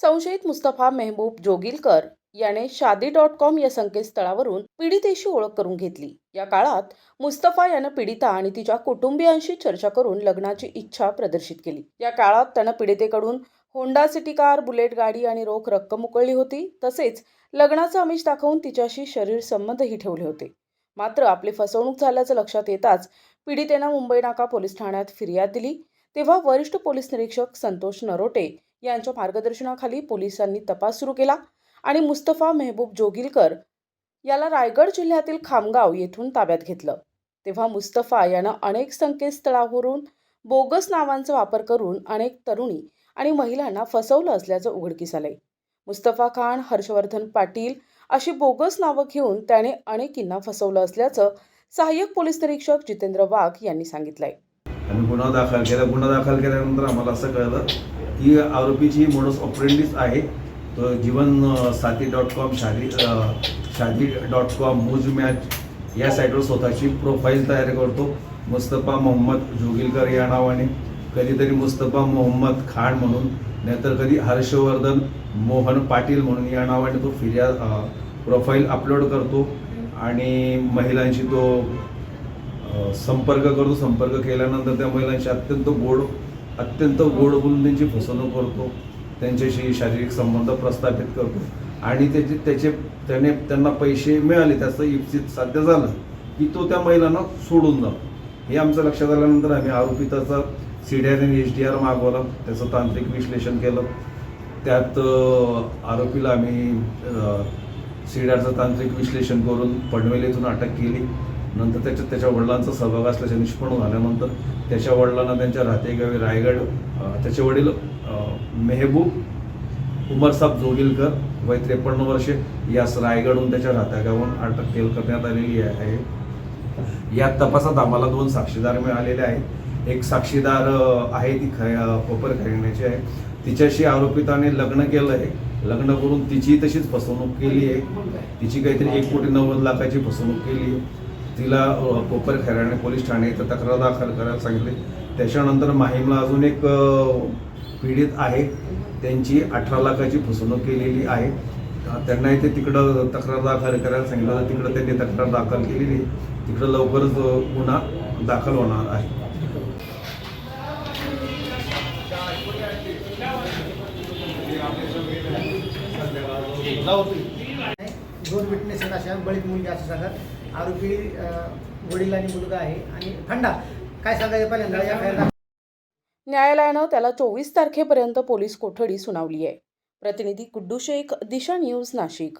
संशयित मुस्तफा मेहबूब जोगिलकर याने शादी dot com या संकेतस्थळावरून पीडितेशी ओळख करून घेतली. या काळात मुस्तफा यानं पीडिता आणि तिच्या कुटुंबियांशी चर्चा करून लग्नाची इच्छा प्रदर्शित केली. या काळात त्यानं पीडितेकडून होंडा सिटी कार बुलेट गाडी आणि रोख रक्कम उकळली होती. तसेच लग्नाचं आमिष दाखवून तिच्याशी शरीर संबंधही ठेवले होते. मात्र आपली फसवणूक झाल्याचं लक्षात येताच पीडितेनं मुंबई नाका पोलीस ठाण्यात फिर्याद दिली. तेव्हा वरिष्ठ पोलीस निरीक्षक संतोष नरोटे यांच्या मार्गदर्शनाखाली पोलिसांनी तपास सुरू केला आणि मुस्तफा मेहबूब जोगिलकर याला रायगड जिल्ह्यातील खामगाव येथून ताब्यात घेतलं. तेव्हा मुस्तफा यानं अनेक संकेतस्थळावरून बोगस नावांचा वापर करून अनेक तरुणी आणि महिलांना फसवलं असल्याचं उघडकीस आलंय. मुस्तफा खान हर्षवर्धन पाटील अशी बोगस नावं घेऊन त्याने अनेकींना फसवलं असल्याचं सहाय्यक पोलीस निरीक्षक जितेंद्र वाघ यांनी सांगितलंय. आम्ही गुन्हा दाखल केला. गुन्हा दाखल केल्यानंतर आम्हाला असं कळलं की आरोपीची मोडस ऑपरेंडीच आहे. तो Jeevan Saathi dot com Shaadi Shaadi dot com Mooz match या साईटवर स्वतःची प्रोफाईल तयार करतो. मुस्तफा मोहम्मद जोगिलकर या नावाने. कधीतरी मुस्तफा मोहम्मद खान म्हणून नाहीतर कधी हर्षवर्धन मोहन पाटील म्हणून या नावाने तो फिर्या प्रोफाईल अपलोड करतो. आणि महिलांशी तो संपर्क करतो संपर्क केल्यानंतर त्या महिलांशी अत्यंत गोड अत्यंत गोड बोलून त्यांची फसवणूक करतो. त्यांच्याशी शारीरिक संबंध प्रस्थापित करतो. आणि त्याचे त्याचे त्याने त्यांना पैसे मिळाले त्याचं इप्सित साध्य झालं की तो त्या महिलांना सोडून जातो. हे आमचं लक्षात आल्यानंतर आम्ही आरोपिताचा सी डी आर आणि एच डी आर मागवला त्याचं तांत्रिक विश्लेषण केलं. त्यात आरोपीला आम्ही सी डी आरचं तांत्रिक विश्लेषण करून पनवेल येथून अटक केली. नंतर त्याच्यात त्याच्या वडिलांचा सहभाग असल्याचे निष्पन्न झाल्यानंतर त्याच्या वडिलांना त्यांच्या राहतेगावी रायगड त्याचे वडील मेहबूब उमरसाब जोगिलकर वय त्रेपन्न वर्षे यास रायगडहून त्याच्या राहत्यागावून अटक केल करण्यात आलेली आहे. या तपासात आम्हाला दोन साक्षीदार मिळालेले आहेत. एक साक्षीदार आहे ती ख कोपर आहे. तिच्याशी आरोपिताने लग्न केलं आहे लग्न करून तिची तशीच फसवणूक केली आहे. तिची काहीतरी एक कोटी नव्वद लाखाची फसवणूक केली आहे. तिला कोपर खैराणे पोलीस ठाणे इथं तक्रार दाखल करायला सांगितले. त्याच्यानंतर माहीमला अजून एक पीडित आहे. त्यांची अठरा लाखाची फसवणूक केलेली आहे. त्यांना इथे तिकडं तक्रार दाखल करायला सांगितलं. तर तिकडं त्यांनी तक्रार दाखल केलेली. तिकडं लवकरच गुन्हा दाखल होणार आहे. दोन विटनेस आहेत अशा बळीत मुलगी असं सांगत. आरोपी वडील आणि मुलगा आहे आणि फंडा. काय सांगायचं पहिल्यांदा? या फायदा न्यायालयानं त्याला चोवीस तारखेपर्यंत पोलीस कोठडी सुनावली आहे. प्रतिनिधी कुड्डू शेख दिशा न्यूज नाशिक.